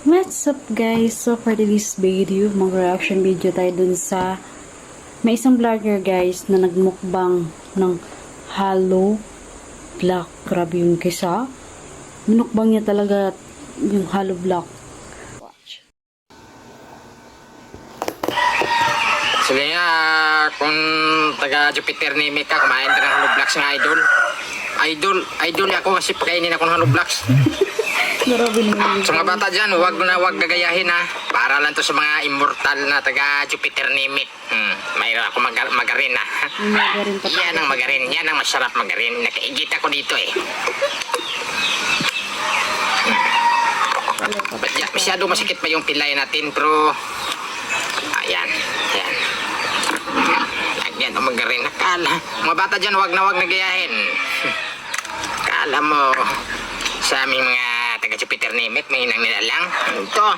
What's up guys? So for this video, mag-reaction video tayo dun sa may isang vlogger guys na nagmukbang ng hollow block. Grabe yung kisa. Minukbang niya talaga yung hollow block. Watch. Sige nga, kung taga Jupiter ni Mika, kumain ka ng hollow blocks ng idol. Idol, idol ako kasi pakainin ako ng hollow blocks. Sa mga bata dyan, huwag na huwag gagayahin ha. Para lang to sa mga immortal na taga Jupiter ni Mik. Hmm, mayroon ako mag magarin ha. Magarin pa Yan ang magarin, yan ang masarap magarin. Nakaigit ako dito eh. Ba't yan? Masyado masikit pa yung pilay natin, pero... Ayan, ayan. Ayan, ang magarin. Akala, mga bata dyan, huwag na huwag nagayahin. Akala mo, sa aming mga Jupiter Mik, may nang nilalang. Ito,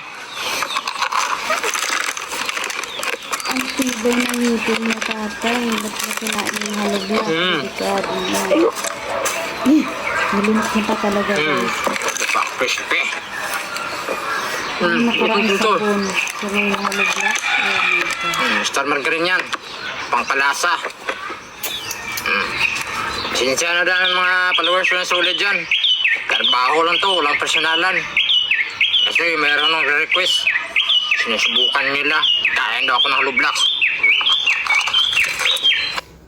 Ang tibay ng ngipin na tatay. Ba't na kinain yung hollow block? Mm. Delikado na. Eh, Malimot na pa talaga hmm, ito pa, crispy. Yung Hmm, nakaraan ito, ito. sabon. Block. Oh my God. Hmm, Star margarine yan. Pangpalasa. Hmm. Sinsya na ang mga followers ko na sulit dyan. Trabaho lang to, walang personalan. Kasi meron ng request. Sinusubukan nila. Kain daw ako ng hollow blocks.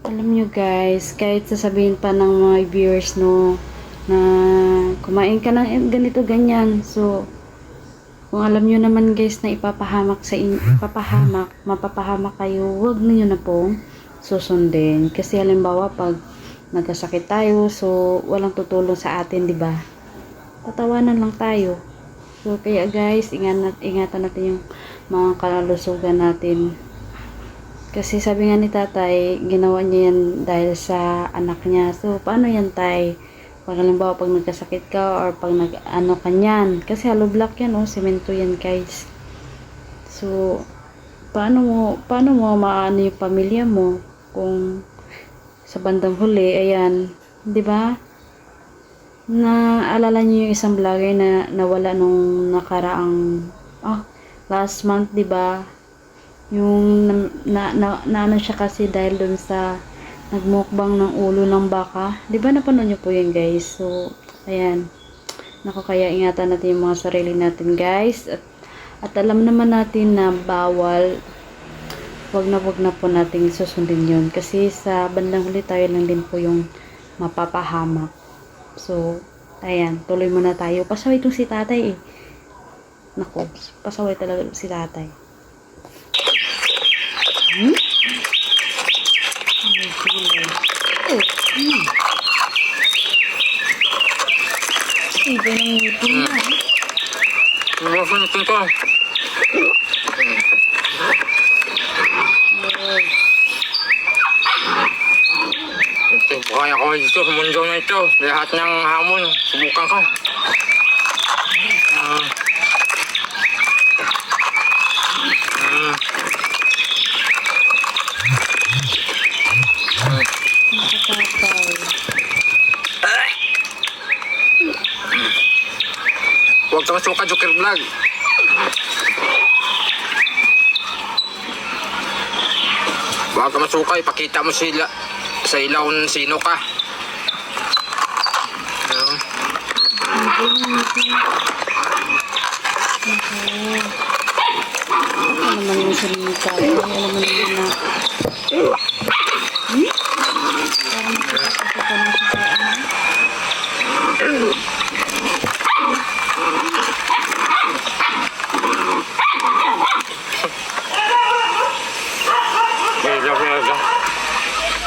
Alam nyo guys, kahit sasabihin pa ng mga viewers no, na kumain ka ng ganito ganyan. So, kung alam nyo naman guys na ipapahamak sa in, ipapahamak, mapapahamak kayo, wag niyo na pong susundin. Kasi halimbawa pag nagkasakit tayo, so walang tutulong sa atin, di ba? Tatawanan lang tayo. So, kaya guys, ingatan, ingatan natin yung mga kalusugan natin. Kasi sabi nga ni tatay, ginawa niya yan dahil sa anak niya. So, paano yan tay? Pag halimbawa, pag nagkasakit ka or pag nag, ano ka niyan. Kasi hollow block yan, oh, semento yan guys. So, paano mo, paano mo maano yung pamilya mo kung sa bandang huli, ayan, di ba? Naalala niyo yung isang vlogger na nawala nung nakaraang, ah, last month, di ba? yung na, na, na, ano siya kasi dahil dun sa nagmukbang ng ulo ng baka. Di ba napanood niyo po yun guys? So, ayan. Naku, kaya ingatan natin yung mga sarili natin guys. At, at alam naman natin na bawal wag na wag na po nating susundin yun. Kasi sa bandang huli tayo lang din po yung mapapahamak. So, ayan. Tuloy muna tayo. Pasaway itong si tatay eh. Naku, pasaway talaga si tatay. Hmm? Ano? Oh, hmm. Iba ng ngipin niya. ah. Lumasan natin to. Lord. Ito, dito sa mundo na ito. Lahat ng hamon, subukan ko. Ah. Nakatatay. Huwag kang suka, Joker Vlog. Huwag ka masuka, ipakita mo sila sa ilaw ng sino ka. Ano? Naku.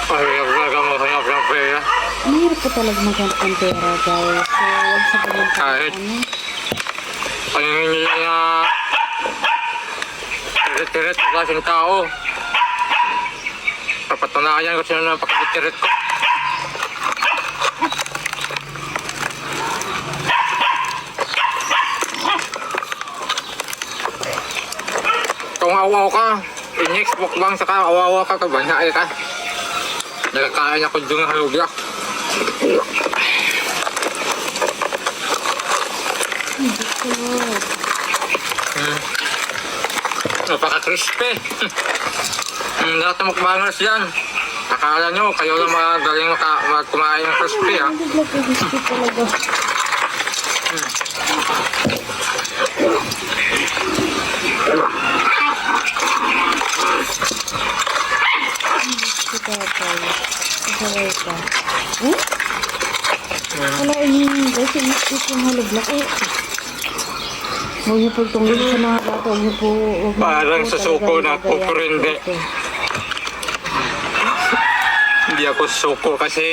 Ano hirap talaga maghanap ng pera. Ang hirap po talaga maghanap ng pera, guys. So, huwag sabihin pa Kahit- ano. Kaya hindi na tirit-tirit sa klaseng tao. Papatunayan ko sino na pakitirit ko. Kung awaw ka, inex mukbang saka awawa ka, kabanyay ka. Nagkakain ako dyan ng halugyak. Hmm. Napaka-crispy. Hmm, lahat ng mukbangers dyan. Akala nyo, kayo lang magaling maka, mag- kumain ng crispy ha. Kasaway ka. Eh? Wala yung yung isip yung halablak. Eh. Huwag niyo po tungkol sa mga bata. Huwag niyo po. huwag niyo Parang po sa suko talagang na gagayahin pupurinde. ito. Hindi ako suko kasi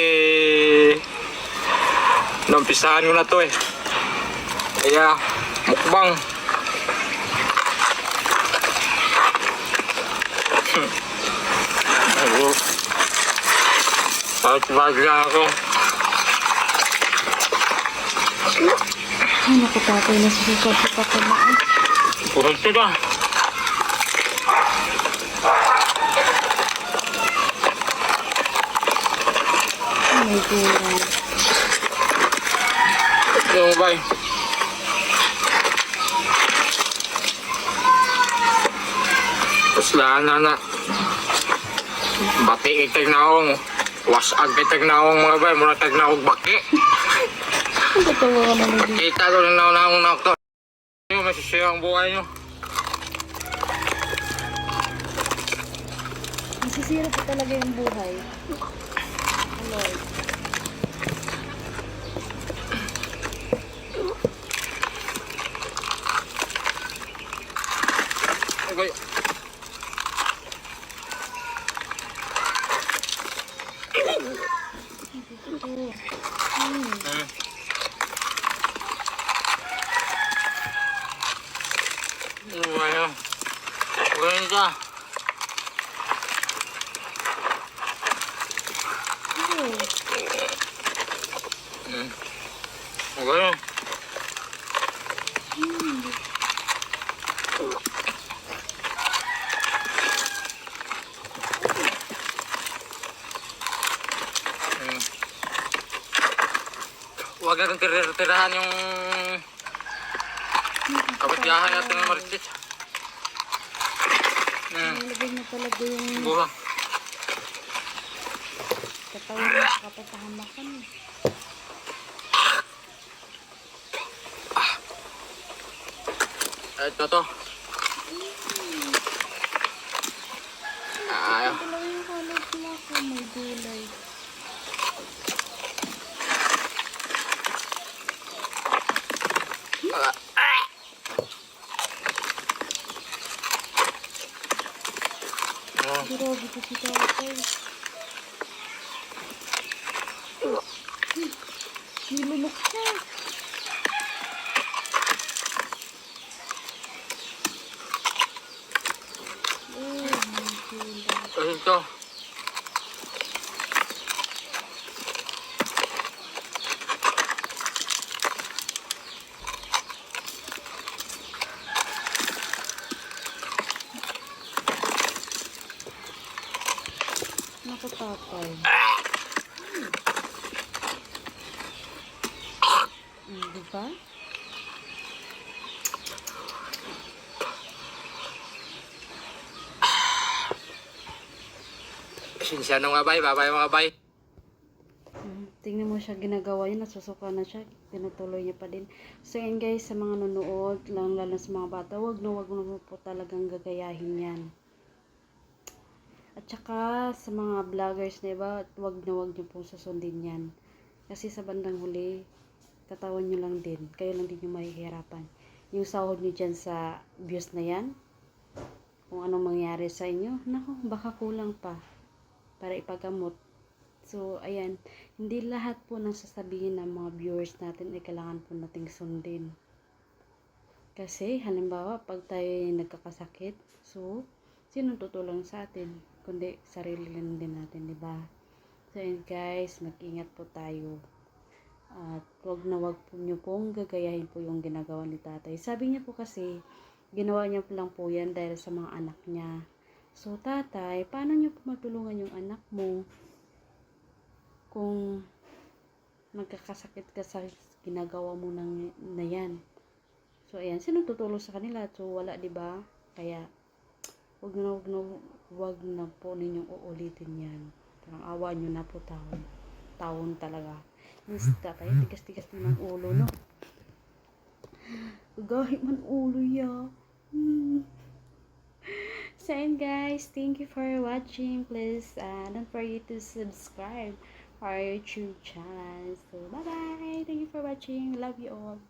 naumpisahan ko na to eh. Kaya mukbang. Hmm. Ako. Kahit bagla ako. Ay, naku tatay. Nasusuka-suka ko na. eh. Kurunto na. Oh my God. Yung bay. Puslahan na na. Bati itag na akong. Wasag itag na akong mga bay. Mura tag na akong baki. Totoo ka naman dito. Kita ko lang na akong nakto. Yung masisiya ang buhay nyo. Nasisira po talaga yung buhay. Lord. Okay. Hmm. Hmm. Ano ba yun? Hmm. Huwag natin tirir-tirahan yung kabutyahan natin ng maritis. Nilagay na talaga yung Buha. katawan sa kapapahamakan. Ito to. Ayaw. Ito lang yung kalot mo ako. May gulay. Oh. Grabe ko si tatay. Nilunok siya. Oh my God. Ito. Naku tatay. Hmm, di ba? Sinsya nung abay, babay mga abay. Mm, Tingnan mo siya ginagawa yun, nasusuka na siya, tinutuloy niya pa din. So yun guys, sa mga nanonood, lang lalo sa mga bata, wag na wag na po talagang gagayahin yan. At saka sa mga vloggers na iba, wag na wag niyo pong susundin yan. Kasi sa bandang huli, katawan niyo lang din, kayo lang din yung mahihirapan. Yung sahod niyo dyan sa views na yan, kung anong mangyari sa inyo, naku, baka kulang pa para ipagamot. So, ayan, hindi lahat po ng sasabihin ng mga viewers natin ay kailangan po nating sundin. Kasi, halimbawa, pag tayo ay nagkakasakit, so, sino tutulong sa atin? Kundi, sarili lang din natin, di ba? So, ayan guys, mag-ingat po tayo. At wag na wag po nyo pong gagayahin po yung ginagawa ni tatay. Sabi niya po kasi, ginawa niya po lang po yan dahil sa mga anak niya. So, tatay, paano niyo po matulungan yung anak mo kung nagkakasakit ka sa ginagawa mo ng, na yan? So, So, ayan, sino tutulong sa kanila? So, wala, di ba? Kaya, wag na, wag na, wag na po ninyong uulitin yan. Parang awa nyo na po taon. Taon talaga. Miss ka tayo, tigas-tigas ng ulo, no? Gagahit man ulo ya. Hmm. So, ayun guys, thank you for watching. Please, uh, don't forget to subscribe our YouTube channel. So, bye-bye. Thank you for watching. Love you all.